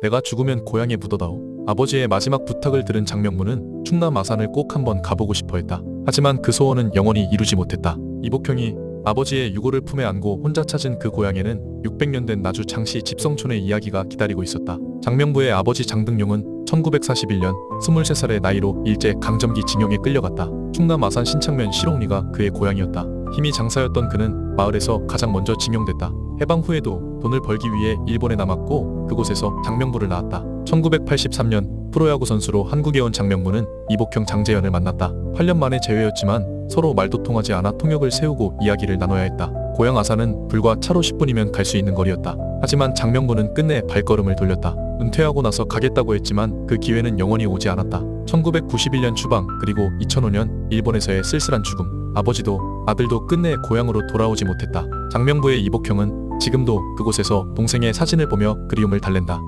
내가 죽으면 고향에 묻어다오. 아버지의 마지막 부탁을 들은 장명무는 충남 아산을 꼭 한번 가보고 싶어 했다. 하지만 그 소원은 영원히 이루지 못했다. 이복형이 아버지의 유고를 품에 안고 혼자 찾은 그 고향에는 600년 된 나주 장시 집성촌의 이야기가 기다리고 있었다. 장명부의 아버지 장등용은 1941년 23살의 나이로 일제 강점기 징용에 끌려갔다. 충남 아산 신창면 실옥리가 그의 고향이었다. 힘이 장사였던 그는 마을에서 가장 먼저 징용됐다. 해방 후에도 돈을 벌기 위해 일본에 남았고 그곳에서 장명부를 낳았다. 1983년 프로야구 선수로 한국에 온 장명부는 이복형 장재현을 만났다. 8년 만에 재회였지만 서로 말도 통하지 않아 통역을 세우고 이야기를 나눠야 했다. 고향 아산은 불과 차로 10분이면 갈 수 있는 거리였다. 하지만 장명부는 끝내 발걸음을 돌렸다. 은퇴하고 나서 가겠다고 했지만 그 기회는 영원히 오지 않았다. 1991년 추방 그리고 2005년 일본에서의 쓸쓸한 죽음 아버지도 아들도 끝내 고향으로 돌아오지 못했다. 장명부의 이복형은 지금도 그곳에서 동생의 사진을 보며 그리움을 달랜다.